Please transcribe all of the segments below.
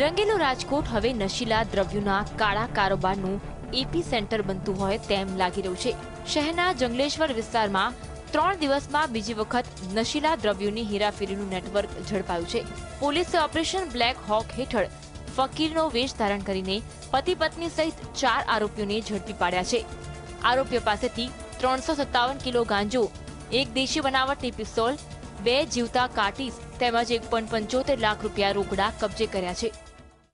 રંગેલું રાજકોટ હવે નશીલા દ્રવ્યોના કાળા કારોબારનું એપી સેન્ટર બનતું હોય તેમ લાગી રહ્યું છે. શહેરના જંગલેશ્વર વિસ્તારમાં ત્રણ દિવસમાં બીજી વખત નશીલા દ્રવ્યોની હેરાફેરીનું નેટવર્ક ઝડપાયું છે. પોલીસે ઓપરેશન બ્લેક હોક હેઠળ ફકીરનો વેશ ધારણ કરીને પતિ પત્ની સહિત ચાર આરોપીઓને ઝડપી પાડ્યા છે. આરોપીઓ પાસેથી ત્રણસો સત્તાવન કિલો ગાંજો, એક દેશી બનાવટની પિસ્તોલ બે જીવતા કાટી તેમજ એક પોઈન્ટ પંચોતેર લાખ રૂપિયા રોકડા કબજે કર્યા છે.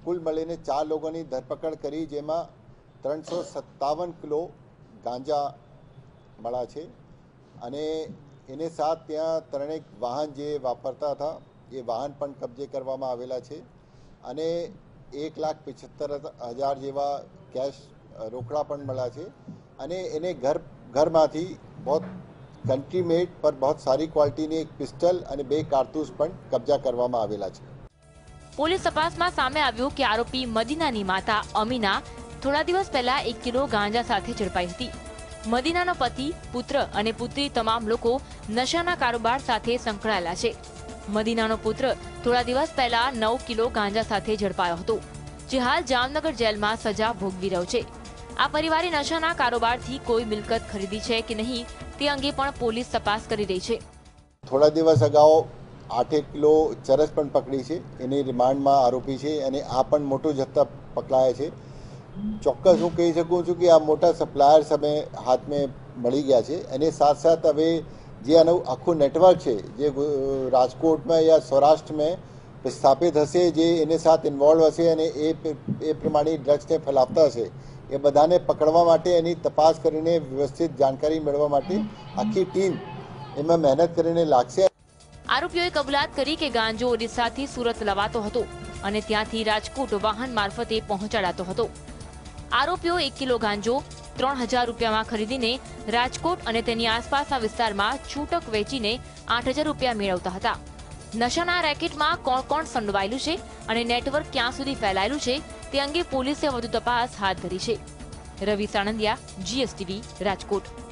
કુલ મળીને ચાર લોકોની ધરપકડ કરી, જેમાં ત્રણસો સત્તાવન કિલો ગાંજા મળ્યા છે. અને એને સાથ ત્યાં ત્રણેક વાહન જે વાપરતા હતા, એ વાહન પણ કબજે કરવામાં આવેલા છે. અને એક લાખ પિછોતેર હજાર જેવા કેશ રોકડા પણ મળ્યા છે. અને એને ઘર, ઘરમાંથી બહુ કન્ટ્રી મેડ પર બહુ સારી ક્વોલિટીની એક પિસ્ટલ અને બે કારતૂસ પણ કબજા કરવામાં આવેલા છે. પોલીસ તપાસમાં સામે આવ્યું કે આરોપી મદીનાની માતા અમીના થોડા દિવસ પહેલા એક કિલો ગાંજા સાથે ઝડપાઈ હતી. મદીનાનો પતિ, પુત્ર અને પુત્રી તમામ લોકો નશાના કારોબાર સાથે સંકળાયેલા છે. મદીનાનો પુત્ર થોડા દિવસ પહેલા નવ કિલો ગાંજા સાથે ઝડપાયો હતો, જે હાલ જામનગર જેલમાં સજા ભોગવી રહ્યો છે. આ પરિવારે નશાના કારોબારથી કોઈ મિલકત ખરીદી છે કે નહીં તે અંગે પણ પોલીસ તપાસ કરી રહી છે. થોડા દિવસ અગાઉ આઠેક કિલો ચરસ પણ પકડી છે. એની રિમાન્ડમાં આરોપી છે. અને આ પણ મોટો જથ્થા પકડાયા છે. ચોક્કસ હું કહી શકું છું કે આ મોટા સપ્લાયર્સ અમે હાથમાં મળી ગયા છે. અને સાથ સાથ હવે જે આનું આખું નેટવર્ક છે, જે રાજકોટમાં યા સૌરાષ્ટ્રમાં સ્થાપિત હશે, જે એની સાથ ઇન્વોલ્વ હશે અને એ એ પ્રમાણે ડ્રગ્સને ફેલાવતા હશે એ બધાને પકડવા માટે એની તપાસ કરીને વ્યવસ્થિત જાણકારી મેળવવા માટે આખી ટીમ એમાં મહેનત કરીને લાગશે. આરોપીઓએ કબૂલાત કરી કે ગાંજો ઓડિશાથી સુરત લવાતો હતો અને ત્યાંથી રાજકોટ વાહન મારફતે પહોંચાડાતો હતો. આરોપીઓ એક કિલો ગાંજો ત્રણ હજાર રૂપિયામાં ખરીદીને રાજકોટ અને તેની આસપાસના વિસ્તારમાં છૂટક વેચીને આઠ હજાર રૂપિયા મેળવતા હતા. નશાના રેકેટમાં કોણ કોણ સંડોવાયેલું છે અને નેટવર્ક ક્યાં સુધી ફેલાયેલું છે તે અંગે પોલીસે વધુ તપાસ હાથ ધરી છે. રવિ સાણંદિયા જીએસટીવી રાજકોટ.